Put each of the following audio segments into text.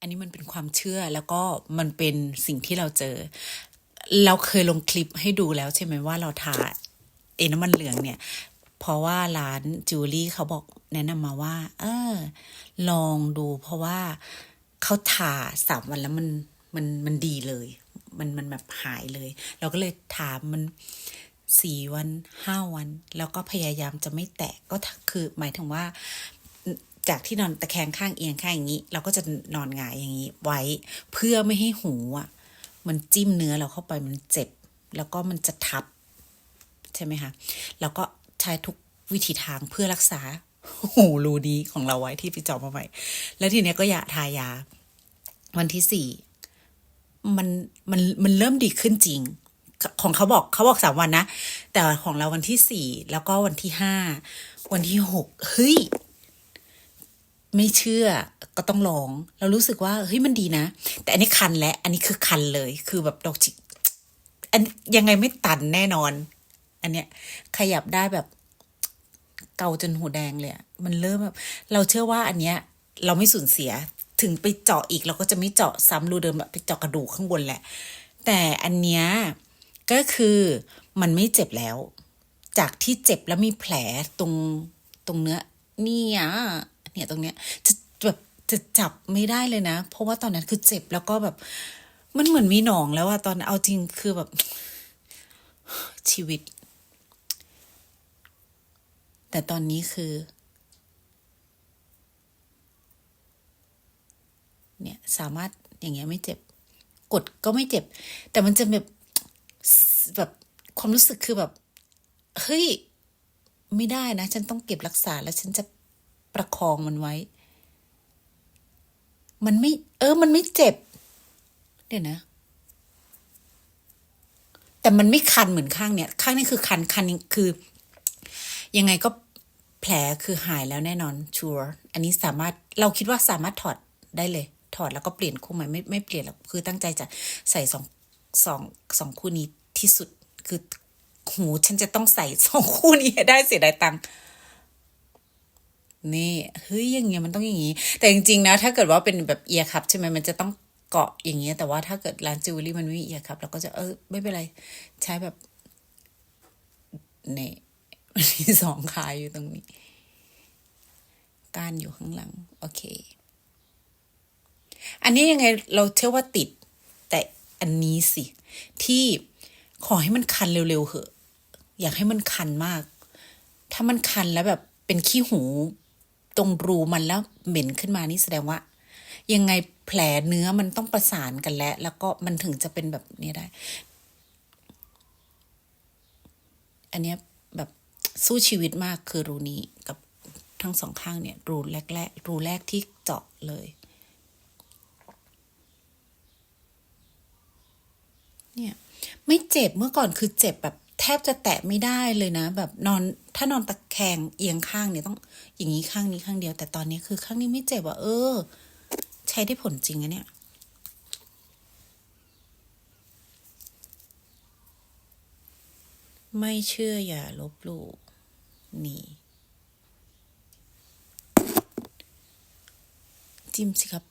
อันนี้มันเป็นความเชื่อแล้วก็มันเป็นสิ่งที่เราเจอ เราเคยลงคลิปให้ดูแล้วใช่ไหมว่าเราทาเอน้ำมันเหลืองเนี่ย เพราะว่าร้านจิวเวลรี่เขาบอกแนะนำมาว่า เออ ลองดูเพราะว่าเขาทาสามวันแล้วมันมันมันดีเลย มันมันแบบหายเลย เราก็เลยถามมันสี่วันห้าวัน แล้วก็พยายามจะไม่แตะก็คือหมายถึงว่า จากที่นอนตะแคงข้างเอียงข้างอย่างนี้ เราก็จะนอนหงายอย่างนี้ ไว้เพื่อไม่ให้หูอะ มันจิ้มเนื้อเราเข้าไปมันเจ็บ แล้วก็มันจะทับ ใช่ไหมคะแล้วก็ใช้ทุกวิธีทางเพื่อรักษาหูรูนี้ของเราไว้ที่ไปเจาะมาใหม่แล้วทีเนี้ยก็อยาทายา วันที่สี่มันมันมันเริ่มดีขึ้นจริง ของเขาบอกเขาบอกสามวันนะ แต่ของเราวันที่สี่แล้วก็วันที่ห้าวันที่หกเฮ้ย ไม่เชื่อก็ต้องลอง เรารู้สึกว่าเฮ้ยมันดีนะ แต่อันนี้คันและ อันนี้คือคันเลย คือแบบดอกจิกอันยังไงไม่ตันแน่นอน อันเนี้ย ขยับได้แบบเกาจนหูแดงเลยมันเริ่มแบบเราเชื่อว่าอันเนี้ย เราไม่สูญเสียถึงไปเจาะอีกเราก็จะไม่เจาะซ้ำรูเดิมแบบไปเจาะกระดูกข้างบนแหละ แต่อันเนี้ยก็คือมันไม่เจ็บแล้ว จากที่เจ็บแล้วมีแผลตรงตรงเนื้อเนี่ย เนี่ยตรงเนี้ยจะแบบจะจับไม่ได้เลยนะ เพราะว่าตอนนั้นคือเจ็บแล้วก็แบบมันเหมือนมีหนองแล้วอะตอนเอาจริงคือแบบ ชีวิต แต่ตอนนี้คือ เนี่ยสามารถอย่างเงี้ยไม่เจ็บ กดก็ไม่เจ็บ แต่มันจะแบบแบบความรู้สึกคือแบบ เฮ้ย ไม่ได้นะ ฉันต้องเก็บรักษาแล้วฉันจะ ประคองมันไว้ มันไม่ เออ มันไม่เจ็บ เดี๋ยวนะ แต่มันไม่คันเหมือนข้างเนี่ย ข้างนี้คือคันคันคือ ยังไงก็แผลคือหายแล้วแน่นอนชัวร์อันนี้สามารถเราคิดว่าสามารถถอดได้เลย ถอดแล้วก็เปลี่ยนคู่ใหม่ไม่ไม่เปลี่ยนหรอกคือตั้งใจจะใส่สองสองสองคู่นี้ที่สุดคือหูฉันจะต้องใส่สองคู่นี้ให้ได้เสียดายตังค์ นี่เฮ้ยอย่างเงี้ยมันต้องอย่างงี้ แต่จริงๆนะ ถ้าเกิดว่าเป็นแบบเอียร์คัพใช่ไหมมันจะต้องเกาะอย่างเงี้ยแต่ว่าถ้าเกิดร้านจิวเวลรี่มันไม่มีเอียร์คัพเราก็จะเออไม่เป็นไร ใช้แบบเนี่มีสองขาอยู่ตรงนี้ก้านอยู่ข้างหลัง โอเค อันนี้ยังไงเราเชื่อว่าติด แต่อันนี้สิ ที่ขอให้มันคันเร็วๆเหอะ อยากให้มันคันมาก ถ้ามันคันแล้วแบบเป็นขี้หู ตรงรูมันแล้วเหม็นขึ้นมานี่แสดงว่า ยังไงแผลเนื้อมันต้องประสานกันแล้ว แล้วก็มันถึงจะเป็นแบบนี้ได้ อันเนี้ยแบบสู้ชีวิตมากคือรูนี้กับทั้งสองข้างเนี่ย รูแรกแรกรูแรกที่เจาะเลย เนี่ย ไม่เจ็บเมื่อก่อนคือเจ็บแบบแทบจะแตะไม่ได้เลยนะ แบบนอน ถ้านอนตะแคงเอียงข้างเนี่ยต้อง อย่างนี้ข้างนี้ข้างเดียว แต่ตอนนี้คือข้างนี้ไม่เจ็บอะเออ ใช้ได้ผลจริงอะเนี่ยไม่เชื่ออย่าลบหลู่นี่ จิ้มสิครับ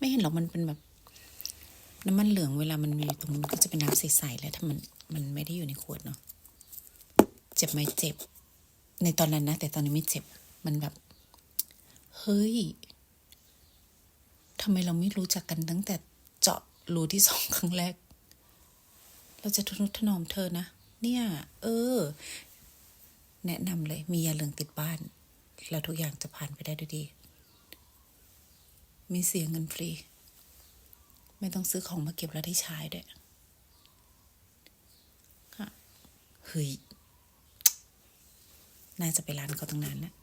ไม่เห็นหรอกมันเป็นแบบ น้ำมันเหลืองเวลามันมีตรงนั้นก็จะเป็นน้ำใสๆแล้วถ้ามันมันไม่ได้อยู่ในขวดเนาะเจ็บไหมเจ็บ ในตอนนั้นนะ แต่ตอนนี้ไม่เจ็บมันแบบ เฮ้ยทำไมเราไม่รู้จักกันตั้งแต่เจาะรูที่สองครั้งแรก เราจะทนุถนอมเธอนะ เนี่ย เออ แนะนำเลยมียาเหลืองติดบ้าน แล้วทุกอย่างจะผ่านไปได้ด้วยดี มีเสียเงินฟรี ไม่ต้องซื้อของมาเก็บแล้วได้ใช้ด้วยค่ะเฮ้ยน่าจะไปร้านเขาตั้งนานแล้ว